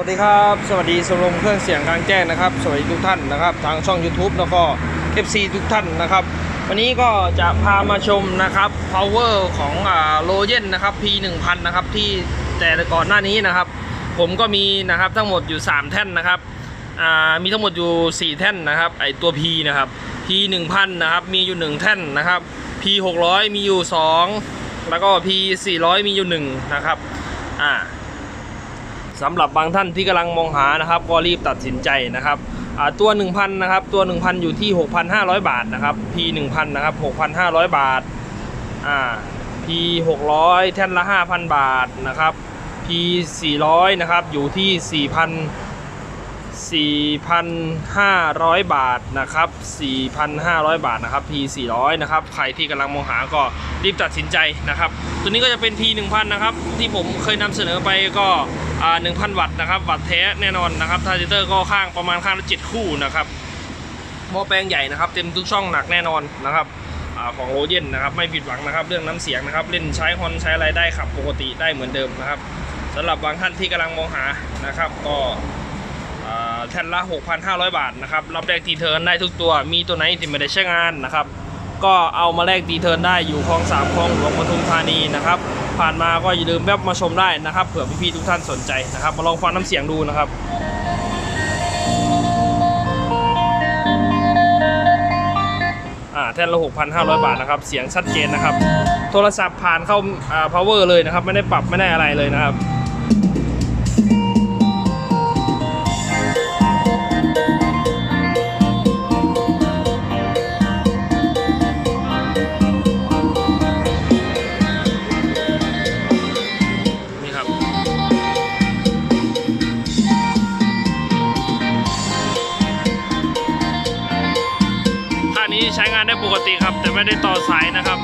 สวัสดีครับ สวัสดีสมรมเครื่องเสียงกลางแจ้งนะครับ สวัสดีทุกท่านนะครับ ทางช่อง YouTube แล้วก็ FC ทุกท่านนะครับ วันนี้ก็จะพามาชมนะครับ power ของโลเยนนะครับ P1000 นะครับที่แต่ก่อนหน้านี้นะครับ ผมก็มีนะครับทั้งหมดอยู่ 3 แท่นนะครับอ่ามีทั้งหมดอยู่ 4 แท่นนะครับไอตัว P นะครับ P 1000นะครับมีอยู่ 1 แท่นนะครับ P 600 มีอยู่ 2 แล้วก็ P 400 มีอยู่ 1 นะครับอ่า สำหรับบางท่านที่กำลังมองหานะครับ ก็รีบตัดสินใจนะครับตัว 1,000นะครับตัว 1,000 อยู่ที่ 6,500 บาทนะครับ P 1,000นะครับ6,500 บาทอ่า P 600 แท่นละ 5,000 บาทนะครับ P 400นะครับอยู่ที่ 4,000 4,500 บาทนะครับ 4,500 บาทนะครับ P 400นะครับใครที่กำลังมองหาก็รีบตัดสินใจนะครับ ตัวนี้ก็จะเป็น P 1,000นะครับที่ผมเคยนำเสนอไปก็ อ่า1,000วัตต์นะครับ วัตต์แท้แน่นอนนะครับทาร์จิเตอร์ก็ข้างประมาณข้างละ7คู่นะครับหม้อแปลงใหญ่นะครับ เต็มทุกช่องหนักแน่นอนนะครับอของโรเยนนะครับ ไม่ผิดหวังนะครับ เรื่องน้ำเสียงนะครับ เล่นใช้ฮอนใช้อะไรได้ขับปกติได้เหมือนเดิมนะครับสำหรับบางท่านที่กำลังมองหานะครับ ก็แท่นละ 6,500 บาทนะครับรับแลกตีเทิร์นได้ทุกตัวมีตัวไหนที่ไม่ได้ใช้งานนะครับ ก็เอามาแลกตีเทิร์นได้อยู่คลองสามคลองหลวงปทุมธานีนะครับผ่านมาก็อย่าลืมแวบมาชมได้นะครับเผื่อพี่ๆทุกท่านสนใจนะครับ มาลองฟังน้ำเสียงดูนะครับอ่าแท่นละ6,500 บาทนะครับ เสียงชัดเจนนะครับ โทรศัพท์ผ่านเข้าอ่า power เลยนะครับ ไม่ได้ปรับไม่ได้อะไรเลยนะครับ ใช้งานได้ปกติครับ แต่ไม่ได้ต่อสายนะครับ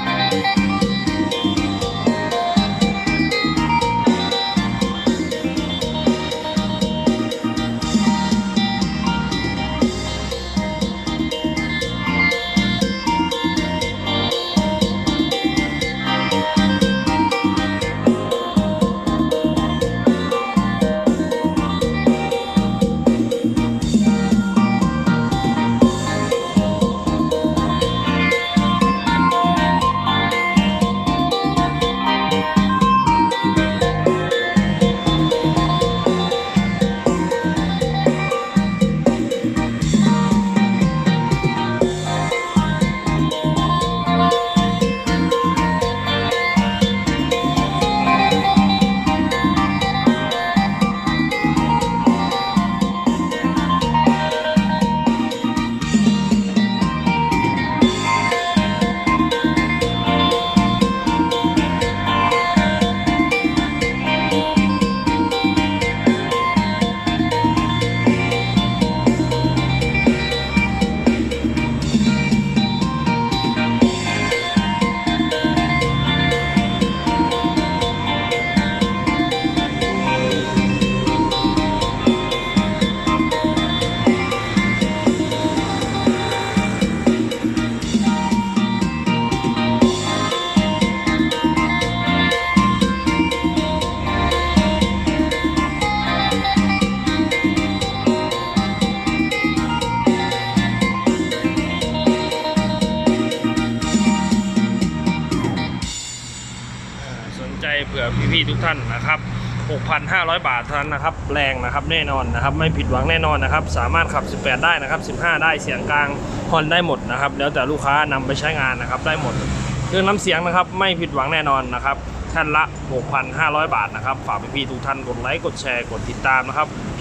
พี่ทุกท่านนะครับ 6,500 บาทเท่านั้นนะครับแรงนะครับแน่นอนนะครับ ไม่ผิดหวังแน่นอนนะครับ สามารถขับ 18 ได้นะครับ 15 ได้เสียงกลางฮอนได้หมดนะครับ แล้วแต่ลูกค้านำไปใช้งานนะครับ ได้หมดเรื่องน้ำเสียงนะครับ ไม่ผิดหวังแน่นอนนะครับท่านละ 6,500 บาทนะครับ ฝากพี่ๆทุกท่านกดไลค์ กดแชร์ กดติดตามนะครับ P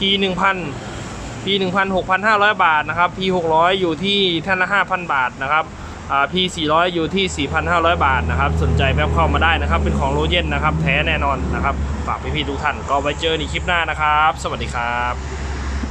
1,000 P 1,000 6,500 บาทนะครับ P 600 อยู่ที่ท่านละ 5,000 บาทนะครับ P 400 อยู่ที่ 4,500 บาทนะครับ สนใจแวะเข้ามาได้นะครับ เป็นของโรเยนนะครับ แท้แน่นอนนะครับ ฝากพี่ๆทุกท่าน ก็ไว้เจอในคลิปหน้านะครับ สวัสดีครับ